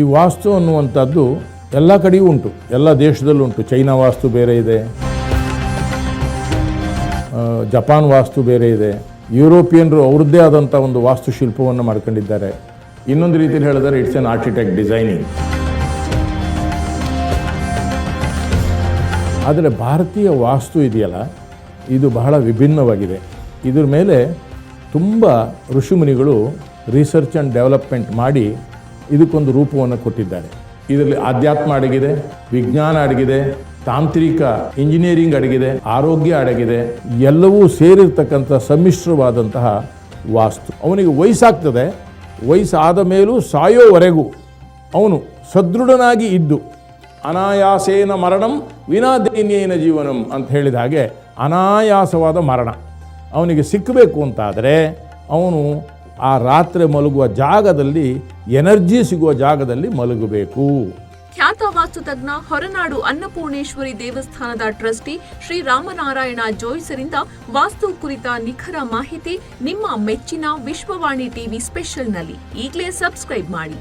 ಈ ವಾಸ್ತು ಅನ್ನುವಂಥದ್ದು ಎಲ್ಲ ಕಡೆಯೂ ಉಂಟು. ಎಲ್ಲ ದೇಶದಲ್ಲೂ ಉಂಟು. ಚೈನಾ ವಾಸ್ತು ಬೇರೆ ಇದೆ. ಜಪಾನ್ ವಾಸ್ತು ಬೇರೆ ಇದೆ. ಯುರೋಪಿಯನ್ರು ಅವ್ರದ್ದೇ ಆದಂಥ ಒಂದು ವಾಸ್ತುಶಿಲ್ಪವನ್ನು ಮಾಡ್ಕೊಂಡಿದ್ದಾರೆ. ಇನ್ನೊಂದು ರೀತಿಯಲ್ಲಿ ಹೇಳಿದರೆ ಇಟ್ಸ್ ಎನ್ ಆರ್ಕಿಟೆಕ್ಟ್ ಡಿಸೈನಿಂಗ್ ಆದರೆ ಭಾರತೀಯ ವಾಸ್ತು ಇದೆಯಲ್ಲ, ಇದು ಬಹಳ ವಿಭಿನ್ನವಾಗಿದೆ. ಇದ್ರ ಮೇಲೆ ತುಂಬ ಋಷಿಮುನಿಗಳು ರಿಸರ್ಚ್ ಆ್ಯಂಡ್ ಡೆವಲಪ್ಮೆಂಟ್ ಮಾಡಿ ಇದಕ್ಕೊಂದು ರೂಪವನ್ನು ಕೊಟ್ಟಿದ್ದಾರೆ. ಇದರಲ್ಲಿ ಆಧ್ಯಾತ್ಮ ಅಡಗಿದೆ, ವಿಜ್ಞಾನ ಅಡಗಿದೆ, ತಾಂತ್ರಿಕ ಇಂಜಿನಿಯರಿಂಗ್ ಅಡಗಿದೆ, ಆರೋಗ್ಯ ಅಡಗಿದೆ, ಎಲ್ಲವೂ ಸೇರಿರ್ತಕ್ಕಂಥ ಸಮ್ಮಿಶ್ರವಾದಂತಹ ವಾಸ್ತು. ಅವನಿಗೆ ವಯಸ್ಸಾಗ್ತದೆ, ವಯಸ್ಸಾದ ಮೇಲೂ ಸಾಯೋವರೆಗೂ ಅವನು ಸದೃಢನಾಗಿ ಇದ್ದು, ಅನಾಯಾಸೇನ ಮರಣಂ ವಿನಾದೈನ್ಯೇನ ಜೀವನಂ ಅಂತ ಹೇಳಿದ ಹಾಗೆ ಅನಾಯಾಸವಾದ ಮರಣ. ಅವನಿಗೆ ಸಿಕ್ಕಬೇಕು ಅಂತಾದರೆ ಅವನು ಆ ರಾತ್ರಿ ಮಲಗುವ ಜಾಗದಲ್ಲಿ ಎನರ್ಜಿ ಸಿಗುವ ಜಾಗದಲ್ಲಿ ಮಲಗಬೇಕು. ಖ್ಯಾತ ವಾಸ್ತುತಜ್ಞ ಹೊರನಾಡು ಅನ್ನಪೂರ್ಣೇಶ್ವರಿ ದೇವಸ್ಥಾನದ ಟ್ರಸ್ಟಿ ಶ್ರೀ ರಾಮನಾರಾಯಣ ಜೋಯ್ಸರಿಂದ ವಾಸ್ತು ಕುರಿತ ನಿಖರ ಮಾಹಿತಿ ನಿಮ್ಮ ಮೆಚ್ಚಿನ ವಿಶ್ವವಾಣಿ ಟಿವಿ ಸ್ಪೆಷಲ್ನಲ್ಲಿ ಈಗಲೇ ಸಬ್ಸ್ಕ್ರೈಬ್ ಮಾಡಿ.